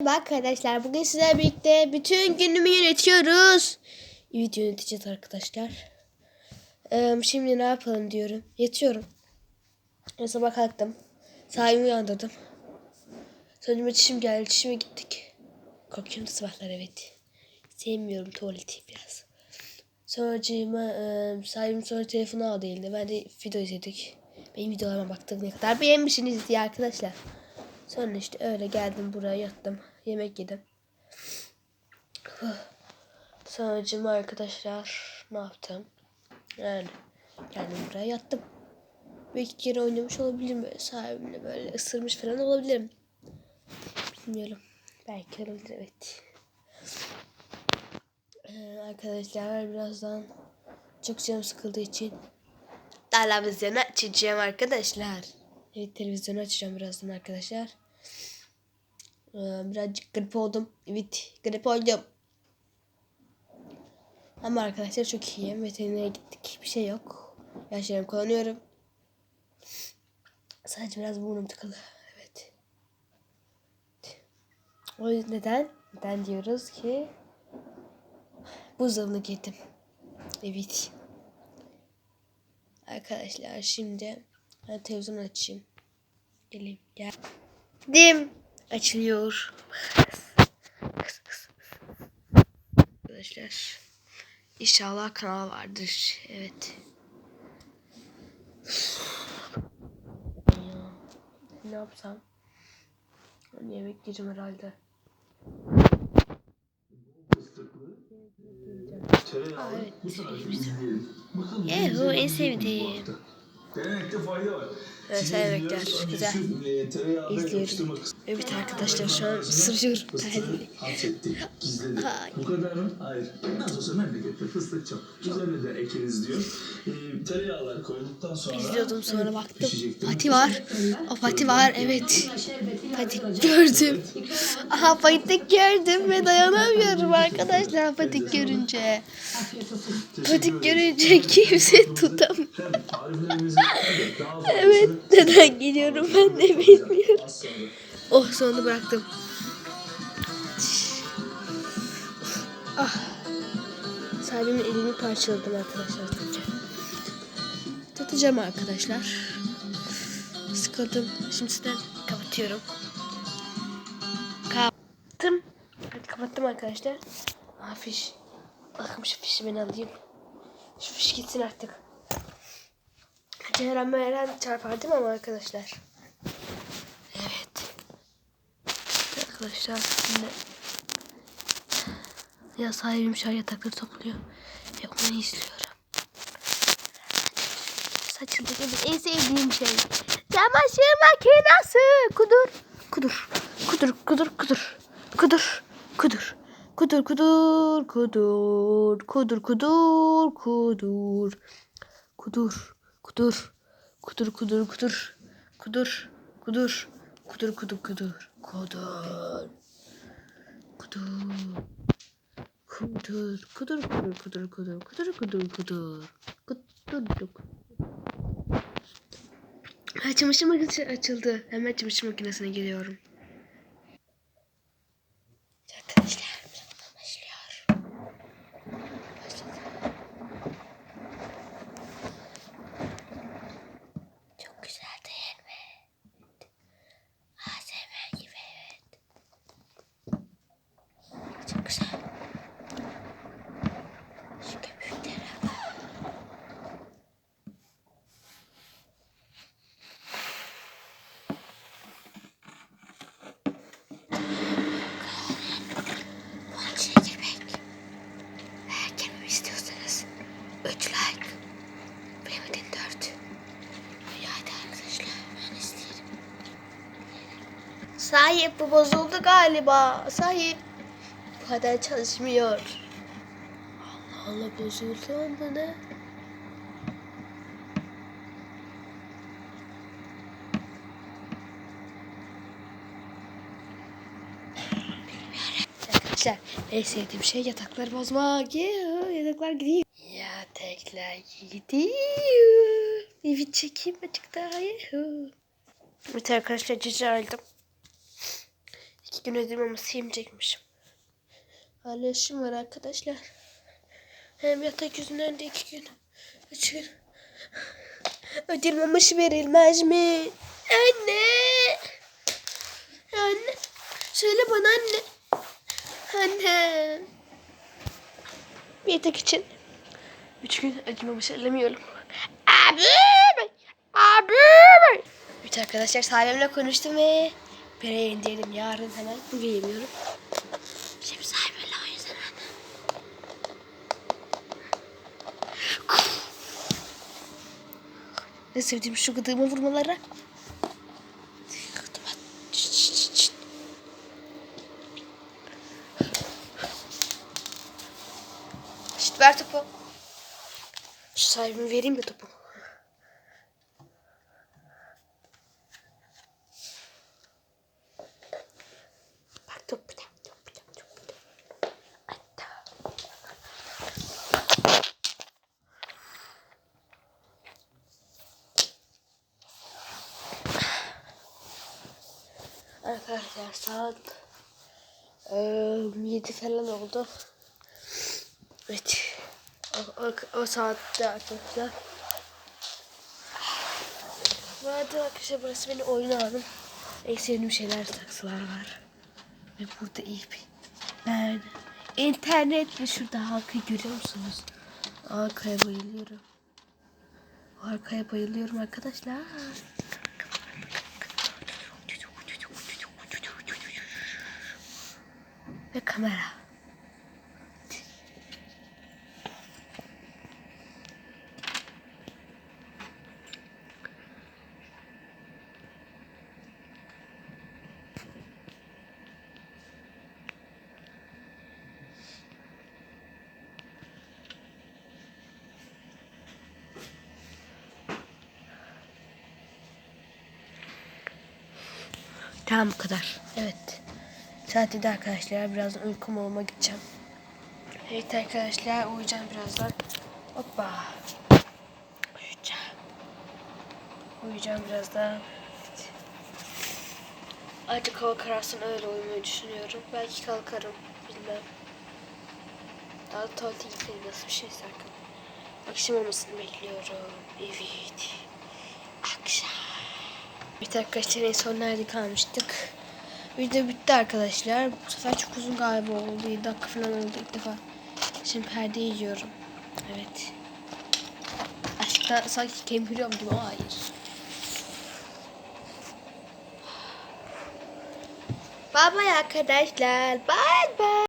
Merhaba arkadaşlar. Bugün sizlerle birlikte bütün günümü yönetiyoruz. Evet yöneteceğiz arkadaşlar. Ee, şimdi ne yapalım diyorum. Yatıyorum. Sabah kalktım. Sahibimi uyandırdım. Sonra çişim geldi. Çişime gittik. Korkuyorum da sabahlar evet. Sevmiyorum tuvaleti biraz. Sonra e, sahibim sonra telefonu aldı eline. Ben de video izledik. Benim videolarıma baktım ne kadar beğenmişsiniz diye arkadaşlar. Sonra işte öyle geldim buraya yattım. Yemek yedim. Sonracığıma arkadaşlar ne yaptım? Yani geldim buraya yattım. Bir iki oynamış olabilirim böyle sahibimle böyle ısırmış falan olabilirim. Bilmiyorum. Belki olabilir evet. Ee, arkadaşlar birazdan çok canım sıkıldığı için televizyonu açacağım arkadaşlar. Evet televizyonu açacağım birazdan arkadaşlar. Ee, birazcık grip oldum. Evet grip oldum. Ama arkadaşlar çok iyiyim. Veterinere gittik. Bir şey yok. İlaçlarımı kullanıyorum. Sadece biraz burnum tıkalı. Evet. O yüzden neden? Neden diyoruz ki buzdolabını giydim. Evet. Arkadaşlar şimdi ben televizyon açayım. Geleyim gel. Dim açılıyor. Kıs, kıs. Arkadaşlar inşallah kanal vardır. Evet. Ya, ne yapsam? Yemek yiyeceğim herhalde. Aa, evet. Yehu en sevdiğim. Denemekte fayda var. Evet, yemekler. biraz Güzel. e, İzliyorum. Evet arkadaşlar şu an gizledik. Ay. Bu kadar mı? Hayır. Nasıl olsa memlekette fıstık çok. Üzerine de ekeriz diyor. E, tereyağlar koyduktan sonra... İzliyordum sonra baktım. Pati var. O pati var evet. Patik gördüm. Aha patik gördüm ve dayanamıyorum arkadaşlar patik görünce. Patik görünce kimse tutam. Hem tariflerimizi daha fazlasını- Evet neden geliyorum ben de bilmiyorum. Oh sonunda bıraktım. Ah. Sahibimin elini parçaladım arkadaşlar. Tutacağım. Arkadaşlar. Sıkıldım. Şimdi sizden kapatıyorum. Kapattım. Hadi kapattım arkadaşlar. Ah fiş. Bakın şu fişi ben alayım. Şu fiş gitsin artık. Ceren Meren çarpar değil mi ama arkadaşlar? arkadaşlar şimdi ya sahibim şarja takır topluyor ve onu izliyorum. Saçında en sevdiğim şey. Çamaşır makinesi. Kudur. Kudur. Kudur kudur kudur. Kudur. Kudur. Kudur kudur kudur. Kudur kudur kudur. Kudur. Kudur. Kudur kudur kudur. Kudur. Kudur. Kudur kudur kudur. Kudur. Kudur. Kudur. Kudur kudur kudur kudur kudur kudur kudur. Kudur. Ha, çamaşır makinesi açıldı. Hemen çamaşır makinesine geliyorum. Sahip bu bozuldu galiba. Sahip. Bu kadar çalışmıyor. Allah Allah bozuldu onda ne? Arkadaşlar en sevdiğim şey yatakları bozmak. Yataklar gidiyor. Yataklar gidiyor. Evet çekeyim açıkta. Evet arkadaşlar cici aldım. Gün ödül maması yemeyecekmişim. Hala var arkadaşlar. Hem yatak yüzünden de iki gün. Üç gün. Ödül maması verilmez mi? Anne. Anne. Söyle bana anne. Anne. Bir yatak için. Üç gün ödül maması alamıyorum. Abi. Abi. Evet arkadaşlar sahibimle konuştum ve parayı indirdim yarın hemen. Bugün yemiyorum. Şimdi sahibimle o yüzden. Ne sevdiğim şu çıt çıt. Şşt ver topu. Şu sahibime vereyim de topu. Arkadaşlar saat eee, 7 falan oldu. Evet. O, o, o saatte arkadaşlar. Bu arada arkadaşlar burası benim oyun alanım. En sevdiğim şeyler saksılar var. Ve burada iyi bir ben internet ve şurada halkayı görüyor musunuz? Arkaya bayılıyorum. Arkaya bayılıyorum arkadaşlar. Ve kamera. Tamam bu kadar. Evet. Saati de arkadaşlar birazdan uykum olma gideceğim. Evet arkadaşlar uyuyacağım birazdan. Hoppa. Uyuyacağım. Uyuyacağım birazdan. Artık hava kararsın öyle uyumayı düşünüyorum. Belki kalkarım. Bilmem. Daha tuvalete gitmeyi nasıl bir şeyse arkadaşlar. Akşam olmasını bekliyorum. Evet. Akşam. Evet arkadaşlar en son nerede kalmıştık? Video bitti arkadaşlar. Bu sefer çok uzun galiba oldu. 7 dakika falan oldu ilk defa. Şimdi perde yiyorum. Evet. Aşkta sanki kemiriyorum gibi hayır. Bye bye arkadaşlar. Bye bye.